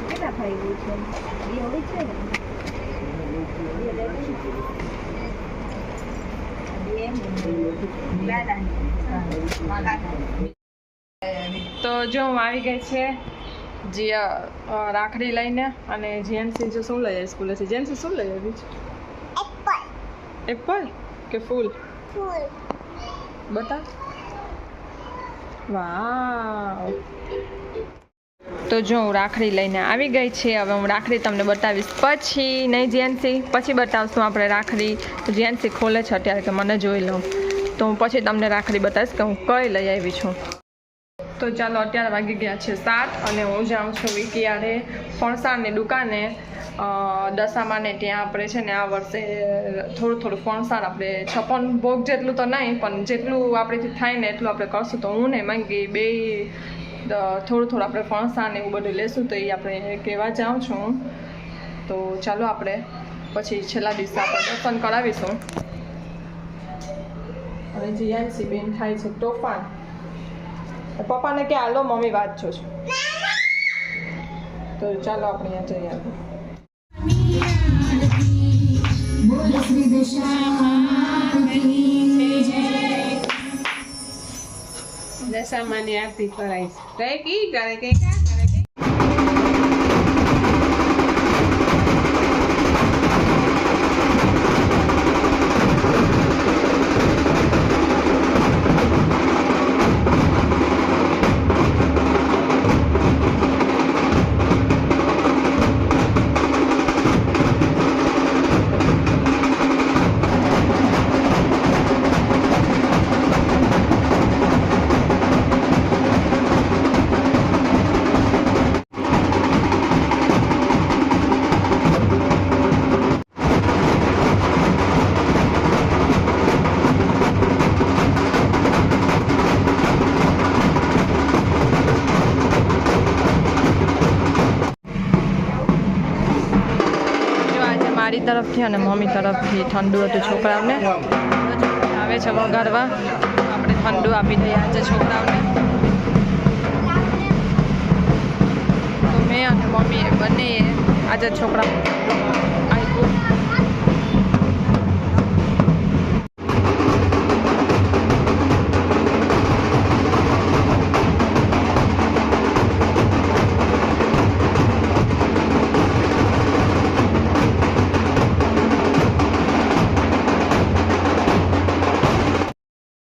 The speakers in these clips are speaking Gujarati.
કેટલા ગયું છે એ હોળી છે ને. તો જો હું આવી ગઈ છે જે રાખડી લઈને અને જેન્સી જો શું લઈ આવી સ્કૂલેથી જેન્સી શું લઈ આવી છે? એપલ કે ફૂલ? બતા. વાવ. તો જો હું રાખડી લઈને આવી ગઈ છે. હવે હું રાખડી તમને બતાવીશ પછી. નહીં જેન્સી પછી બતાવશું આપણે રાખડી. જેન્સી ખોલે છે અત્યારે કે મને જોઈ લઉં. તો હું પછી તમને રાખડી બતાવીશ કે હું કઈ લઈ આવી છું. તો ચાલો અત્યારે વાગી ગયા છે સાત અને હું જાઉં છું વિકિયારે ફણસારની દુકાને. દશામાને ત્યાં આપણે છે ને આ વર્ષે થોડું થોડું ફણસાર આપણે છપ્પન ભોગ જેટલું તો નહીં, પણ જેટલું આપણેથી થાય ને એટલું આપણે કરશું. તો હું ને માંગી બે થોડું થોડું આપણે ફણસાર ને એવું બધું લેશું તો એ આપણે કહેવા જાઉં છું. તો ચાલો આપણે પછી છેલ્લા દિવસે આપણે દર્શન કરાવીશું. અને જીયાનસી બેન થાય છે તોફાન પપ્પાને કે, હાલો, મમ્મી, વાત છો. છો તો ચાલો, આપણે અહીંયા જઈ આવીએ દશામાની આરતી કરાય. છે કઈ કી કરે કઈ? તરફથી અને મમ્મી તરફથી ઠંડુ હતું છોકરાઓને. આવે છે વગાડવા. આપણે ઠંડુ આપી દઈએ આજે છોકરાઓને. તો મેં અને મમ્મીએ બંનેએ આજે છોકરા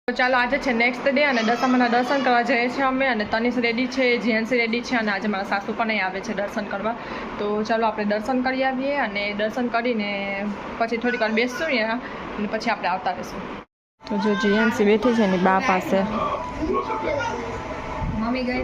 તો ચાલો આજે છે નેક્સ્ટ ડે અને દશામાના દર્શન કરવા જઈએ છીએ અમે અને તનિષ રેડી છે જીએનસી રેડી છે અને આજે મારા સાસુ પણ આવે છે દર્શન કરવા. તો ચાલો આપણે દર્શન કરી આવીએ અને દર્શન કરીને પછી થોડીક વાર બેસશું અહીંયા અને પછી આપણે આવતા રહીશું. તો જો જીએનસી બેઠી છે એની બા પાસે. મમ્મી ગઈ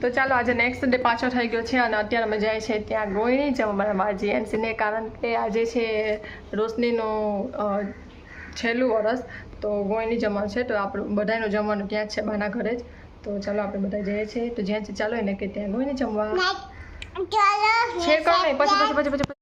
તો ચાલો આજે નેક્સ્ટ ડે પાછો થઈ ગયો છે અને અત્યારે અમે જાય છે ત્યાં ગોયણી જવા મારા માજી એનસીને કારણ કે આજે છે રોશનીનું છેલ્લું વરસ. તો ગોયણી જમવાનું છે તો આપણું બધાનું જમવાનું ત્યાં છે બાના ઘરે જ. તો ચાલો આપણે બધા જઈએ છીએ. તો જ્યાં ચાલો એને કે ત્યાં ગોયણી જમવા. છે કોણ નહીં પછી પછી પછી પછી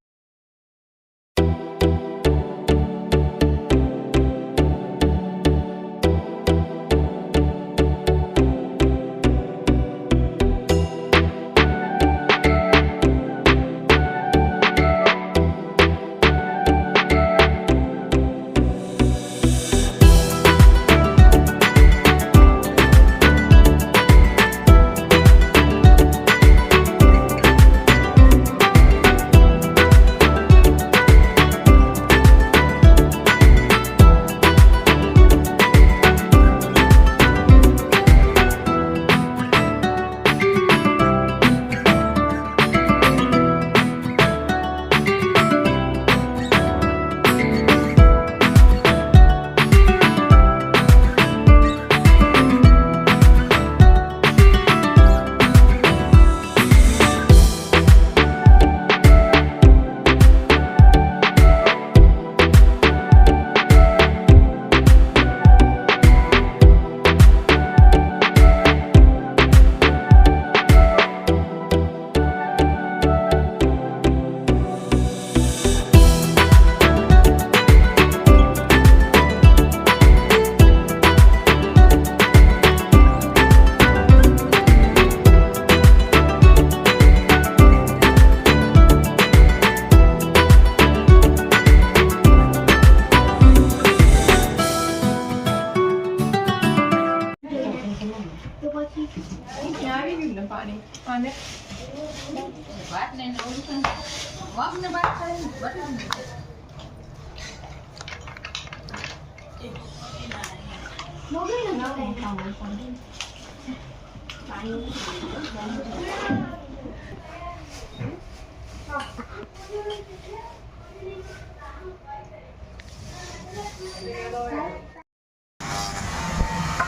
તો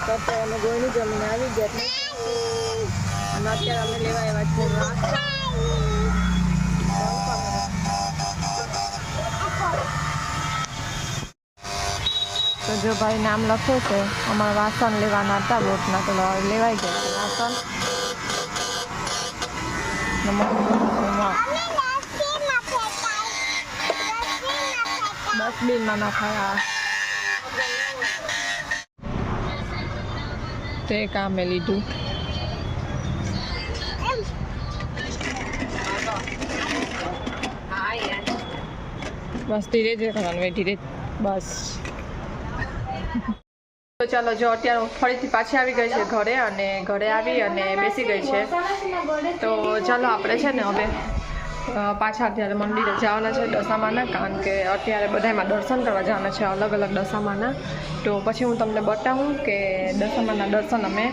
અત્યારે અમે ગોળની જમીને આવી ગયા એટલે અને અત્યારે અમે લેવા આવ્યા છીએ રાખ તો જો ભાઈ નામ લખે છે, અમારા વાસણ લેવાના હતા, બોટના, તો લેવાઈ ગયા છે વાસણ. ડસ્ટબિનમાં નાખાયા તે કામે લીધું બસ ધીરે ધીરે કરવાનું હોય ધીરે બસ. તો ચાલો, જો અત્યારે ફરીથી પાછી આવી ગઈ છે ઘરે અને ઘરે આવી અને બેસી ગઈ છે. તો ચાલો, આપણે છે ને હવે પાછા અત્યારે મંદિરે જવાના છે દશામાના, કારણ કે અત્યારે બધામાં દર્શન કરવા જવાના છે અલગ અલગ દશામાના. તો પછી હું તમને બતાવું કે દશામાના દર્શન અમે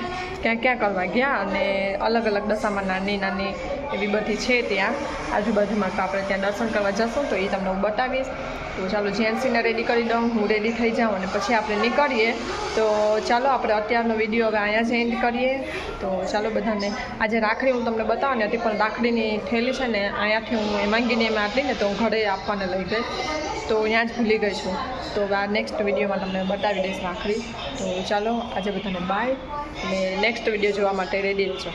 ક્યાં ક્યાં કરવા ગયા અને અલગ અલગ દશામાં નાની નાની એવી બધી છે ત્યાં. આજુબાજુમાં તો આપણે ત્યાં દર્શન કરવા જશું તો એ તમને હું બતાવીશ. તો ચાલો જેન્સીને રેડી કરી દઉં, હું રેડી થઈ જાઉં અને પછી આપણે નીકળીએ. તો ચાલો આપણે અત્યારનો વીડિયો હવે અહીંયા જ એન્ડ કરીએ. તો ચાલો બધાને, આજે રાખડી હું તમને બતાવવાની હતી, પણ રાખડીની થેલી છે ને, અહીંયાથી હું એ માંગીને એમાં આપીને તો હું ઘરે આપવાને લઈ ગઈ તો અહીંયા જ ભૂલી ગઈ છું. તો આ નેક્સ્ટ વિડીયોમાં તમને બતાવી દઈશ રાખડી. તો ચાલો, આજે બધાને બાય અને નેક્સ્ટ વીડિયો જોવા માટે રેડી રહેજો.